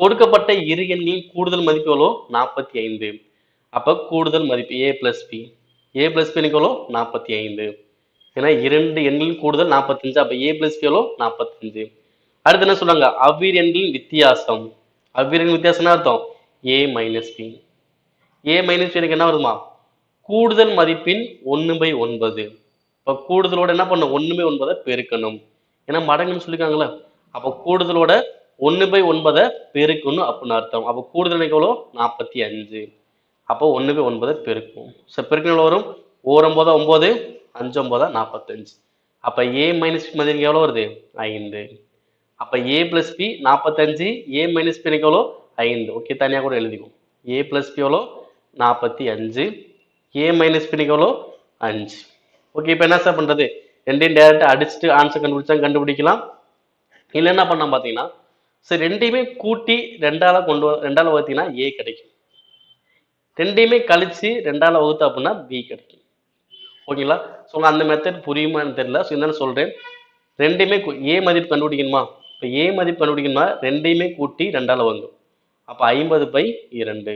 கொடுக்கப்பட்ட இரு எண்களின் கூடுதல் மதிப்பு எவ்வளோ? நாற்பத்தி ஐந்து. அப்போ கூடுதல் மதிப்பு A plus B A plus B எவ்வளோ? நாற்பத்தி ஐந்து. ஏன்னா இரண்டு எண்களின் கூடுதல் நாற்பத்தஞ்சு அப்போ ஏ பிளஸ் பி எவ்வளோ? நாற்பத்தஞ்சு அடுத்து என்ன சொல்றாங்க? அவ்வீர் எண்களின் வித்தியாசம். அவ்வீர் எண்களின் வித்தியாசம்னா அர்த்தம்? A minus B A minus B எனக்கு என்ன வருமா? கூடுதல் மதிப்பின் ஒன்று பை ஒன்பது. இப்போ கூடுதலோட என்ன பண்ணும் ஒன்று பை ஒன்பதை பெருக்கணும். ஏன்னா மடங்குன்னு சொல்லியிருக்காங்களே அப்போ கூடுதலோட ஒன்று பை ஒன்பதை பெருக்கணும் அப்படின்னு அர்த்தம். அப்போ கூடுதல் எவ்வளோ நாற்பத்தி அஞ்சு. அப்போ ஒன்று பை ஒன்பதை பெருக்கும் ஸோ பெருக்கணும் எவ்வளோ வரும்? ஓர் ஒன்பதா ஒம்பது அஞ்சு ஒன்பதா நாற்பத்தஞ்சு அப்போ ஏ மைனஸ் பி மதிப்பு எவ்வளோ வருது? ஐந்து. அப்போ ஏ ப்ளஸ் பி நாற்பத்தஞ்சு ஏ மைனஸ் பி எவ்வளோ ஐந்து. ஓகே தனியாக கூட எழுதிக்கும் ஏ ப்ளஸ் பி எவ்வளோ நாற்பத்தி அஞ்சு. ஏ மைனஸ் பி எவ்வளோ அஞ்சு. ஓகே இப்போ என்ன சார் பண்ணுறது ரெண்டையும் டேரெக்டாக அடிச்சுட்டு ஆன்சர் கண்டுபிடிச்சா கண்டுபிடிக்கலாம். இல்லை என்ன பண்ணலாம் பார்த்தீங்கன்னா சரி ரெண்டையுமே கூட்டி ரெண்டால கொண்டு ரெண்டால் ரெண்டால வகுத்தீங்கன்னா ஏ கிடைக்கும். ரெண்டையுமே கழிச்சு ரெண்டால வகுத்து அப்படின்னா பி கிடைக்கும். ஓகேங்களா ஸோ அந்த மெத்தட் புரியுமான்னு தெரியல. ஸோ என்னன்னு சொல்கிறேன் ரெண்டையுமே ஏ மதிப்பு கண்டுபிடிக்கணுமா? இப்போ ஏ மதிப்பு கண்டுபிடிக்கணுமா? ரெண்டையுமே கூட்டி ரெண்டால் வகும் அப்போ ஐம்பது பை இரண்டு.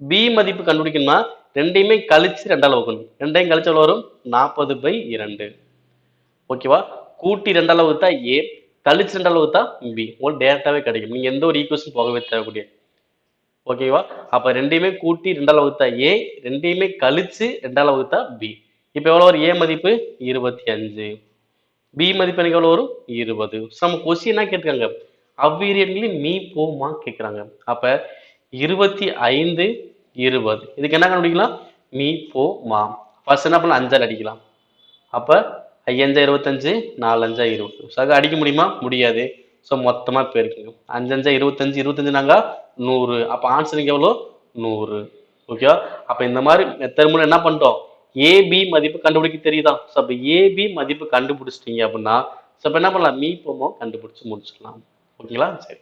பி மதிப்பு கண்டுபிடிக்கணுமா? ரெண்டையுமே கழிச்சு ரெண்டால் வகுக்கணும். ரெண்டையும் கழிச்சு எவ்வளோ வரும்? நாற்பது பை இரண்டு. ஓகேவா கூட்டி ரெண்டால் வகுத்தா ஏ கழிச்சு ரெண்டால வகுத்தா பி உங்களுக்கு டேரெக்டாகவே கிடைக்கும். நீங்கள் எந்த ஒரு ஈக்குவேஷன் போகவே தேவைக்கூடிய ஓகேவா அப்போ ரெண்டையுமே கூட்டி ரெண்டால வகுத்தா ஏ ரெண்டையுமே கழிச்சு ரெண்டால வகுத்தா பி இப்போ எவ்வளோ வரும்? ஏ மதிப்பு இருபத்தி அஞ்சு. பி மதிப்பு எனக்கு எவ்வளோ வரும்? இருபது. நம்ம கொஸ்டின் என்ன கேட்டிருக்காங்க? அவ்வீரியன்களே மீ போமா கேட்குறாங்க. அப்போ இருபத்தி ஐந்து இருபது. இதுக்கு என்ன கண்டுபிடிக்கலாம்? மீ போ மா ஃபர்ஸ்ட் என்ன பண்ணலாம்? அஞ்சால் அடிக்கலாம். அப்போ ஐயஞ்சா இருபத்தஞ்சு நாலஞ்சா இருபது சக அடிக்க முடியுமா? முடியாது. ஸோ மொத்தமாக போயிருக்குங்க அஞ்சஞ்சா இருபத்தஞ்சு இருபத்தஞ்சுனாங்க நூறு. அப்போ ஆன்சருக்கு எவ்வளோ நூறு. ஓகேவா அப்போ இந்த மாதிரி மெத்தட் மூலம் என்ன பண்ணிட்டோம்? ஏபி மதிப்பு கண்டுபிடிக்க தெரியுதா? ஸோ அப்போ ஏபி மதிப்பு கண்டுபிடிச்சிட்டீங்க அப்படின்னா ஸோ இப்போ என்ன பண்ணலாம்? மீ போமோ கண்டுபிடிச்சி முடிச்சிடலாம். ஓகேங்களா சரி.